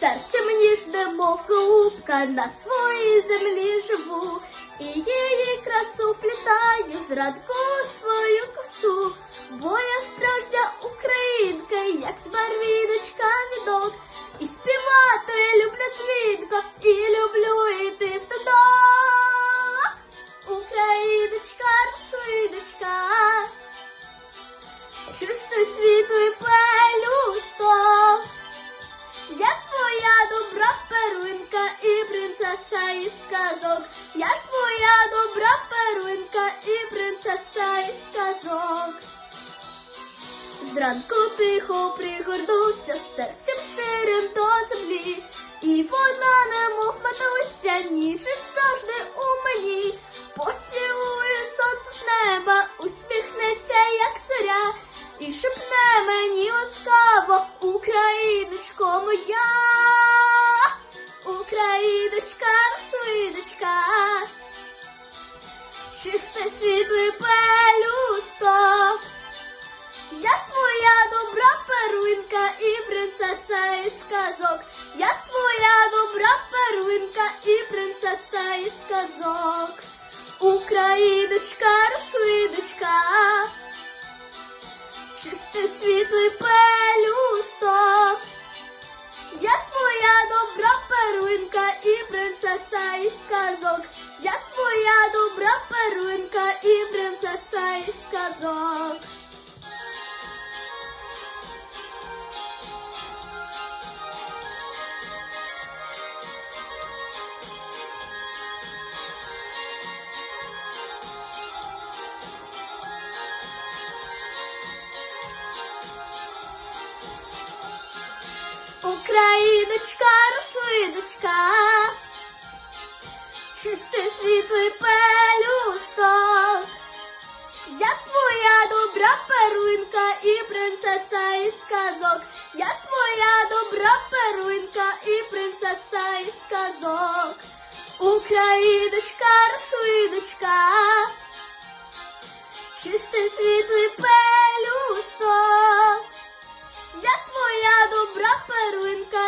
Серце мені ж немов на своїй землі живу, і її красу плітаю з принцеса із казок. Я твоя добра перлинка і принцеса із казок. Зранку тихо пригорнувся серцем ширим до землі, і вона, немов матуся, ніжить завжди у мені. Поцілує сонце з неба, усміхнеться, як зоря, і шепне мені ласкаво, Україночко моя, Україночка, чисте світлий пелюсток. Я твоя добра перлинка і принцеса із казок. Я твоя добра перлинка і принцеса із казок. Україночка, рослиночка, чистий світлий пелюсток. Україночка, рослиночка, чистий світлий пелюсток. Я твоя добра перлинка і принцеса із казок. Я твоя добра перлинка і принцеса із казок. Україночка, рослиночка, чистий світлий пелюсток. Добра